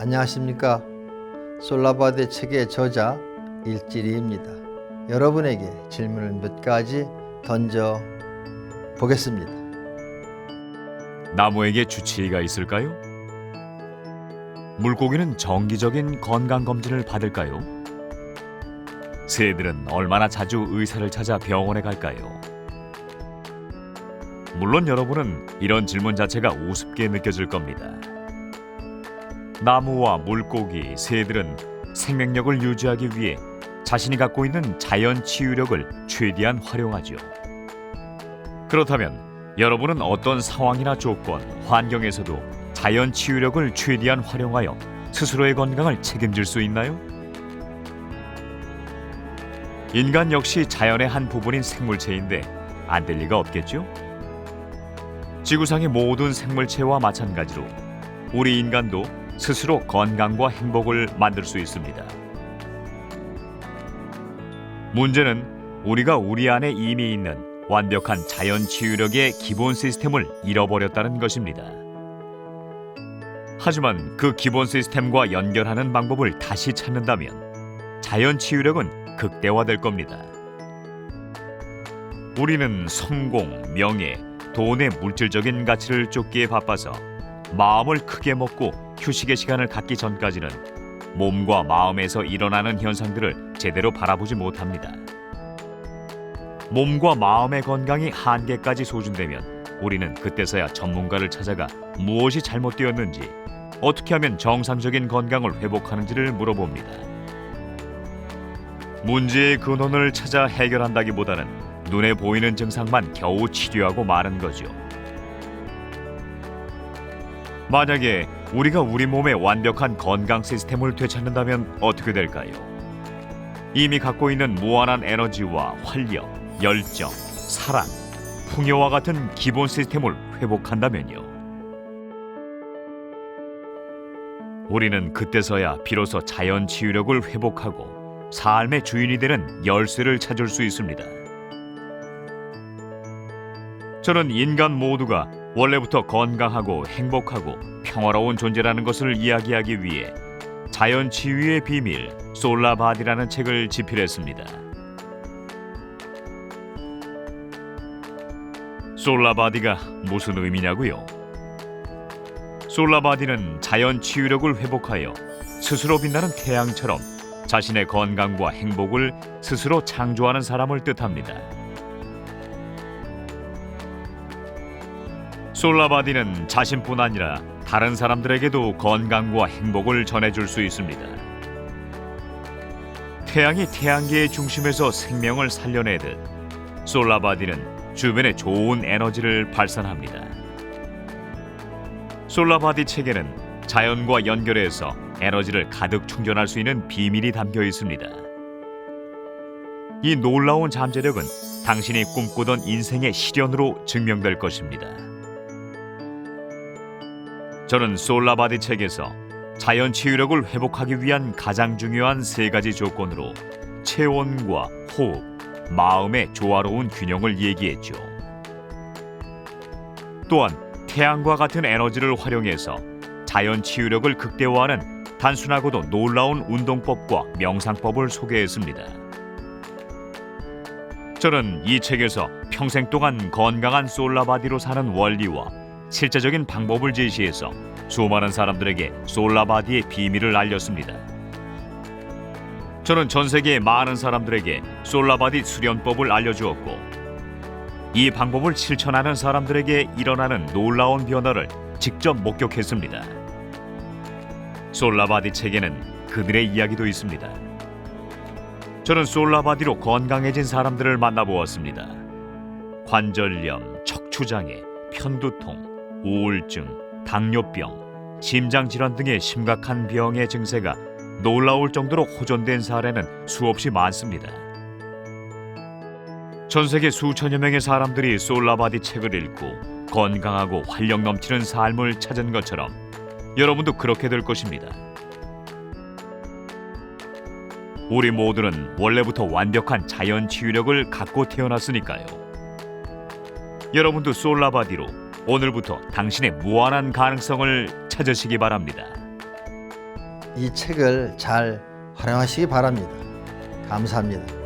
안녕하십니까. 솔라바드 책의 저자 일지리입니다. 여러분에게 질문을 몇 가지 던져 보겠습니다. 나무에게 주치의가 있을까요? 물고기는 정기적인 건강 검진을 받을까요? 새들은 얼마나 자주 의사를 찾아 병원에 갈까요? 물론 여러분은 이런 질문 자체가 우습게 느껴질 겁니다. 나무와 물고기, 새들은 생명력을 유지하기 위해 자신이 갖고 있는 자연 치유력을 최대한 활용하죠. 그렇다면 여러분은 어떤 상황이나 조건, 환경에서도 자연 치유력을 최대한 활용하여 스스로의 건강을 책임질 수 있나요? 인간 역시 자연의 한 부분인 생물체인데 안 될 리가 없겠죠? 지구상의 모든 생물체와 마찬가지로 우리 인간도 스스로 건강과 행복을 만들 수 있습니다. 문제는 우리가 우리 안에 이미 있는 완벽한 자연 치유력의 기본 시스템을 잃어버렸다는 것입니다. 하지만 그 기본 시스템과 연결하는 방법을 다시 찾는다면 자연 치유력은 극대화될 겁니다. 우리는 성공, 명예, 돈의 물질적인 가치를 쫓기에 바빠서 마음을 크게 먹고 휴식의 시간을 갖기 전까지는 몸과 마음에서 일어나는 현상들을 제대로 바라보지 못합니다. 몸과 마음의 건강이 한계까지 소진되면 우리는 그때서야 전문가를 찾아가 무엇이 잘못되었는지 어떻게 하면 정상적인 건강을 회복하는지를 물어봅니다. 문제의 근원을 찾아 해결한다기보다는 눈에 보이는 증상만 겨우 치료하고 마는 거죠. 만약에 우리가 우리 몸의 완벽한 건강 시스템을 되찾는다면 어떻게 될까요? 이미 갖고 있는 무한한 에너지와 활력, 열정, 사랑, 풍요와 같은 기본 시스템을 회복한다면요. 우리는 그때서야 비로소 자연 치유력을 회복하고 삶의 주인이 되는 열쇠를 찾을 수 있습니다. 저는 인간 모두가 원래부터 건강하고 행복하고 평화로운 존재라는 것을 이야기하기 위해 자연 치유의 비밀 솔라바디라는 책을 집필했습니다. 솔라바디가 무슨 의미냐고요? 솔라바디는 자연 치유력을 회복하여 스스로 빛나는 태양처럼 자신의 건강과 행복을 스스로 창조하는 사람을 뜻합니다. 솔라바디는 자신뿐 아니라 다른 사람들에게도 건강과 행복을 전해줄 수 있습니다. 태양이 태양계의 중심에서 생명을 살려내듯 솔라바디는 주변에 좋은 에너지를 발산합니다. 솔라바디 책에는 자연과 연결해서 에너지를 가득 충전할 수 있는 비밀이 담겨 있습니다. 이 놀라운 잠재력은 당신이 꿈꾸던 인생의 실현으로 증명될 것입니다. 저는 솔라바디 책에서 자연 치유력을 회복하기 위한 가장 중요한 세 가지 조건으로 체온과 호흡, 마음의 조화로운 균형을 얘기했죠. 또한 태양과 같은 에너지를 활용해서 자연 치유력을 극대화하는 단순하고도 놀라운 운동법과 명상법을 소개했습니다. 저는 이 책에서 평생 동안 건강한 솔라바디로 사는 원리와 실제적인 방법을 제시해서 수많은 사람들에게 솔라바디의 비밀을 알렸습니다. 저는 전 세계의 많은 사람들에게 솔라바디 수련법을 알려주었고 이 방법을 실천하는 사람들에게 일어나는 놀라운 변화를 직접 목격했습니다. 솔라바디 책에는 그들의 이야기도 있습니다. 저는 솔라바디로 건강해진 사람들을 만나보았습니다. 관절염, 척추장애, 편두통, 우울증, 당뇨병, 심장질환 등의 심각한 병의 증세가 놀라울 정도로 호전된 사례는 수없이 많습니다. 전 세계 수천여 명의 사람들이 솔라바디 책을 읽고 건강하고 활력 넘치는 삶을 찾은 것처럼 여러분도 그렇게 될 것입니다. 우리 모두는 원래부터 완벽한 자연 치유력을 갖고 태어났으니까요. 여러분도 솔라바디로 오늘부터 당신의 무한한 가능성을 찾으시기 바랍니다. 이 책을 잘 활용하시기 바랍니다. 감사합니다.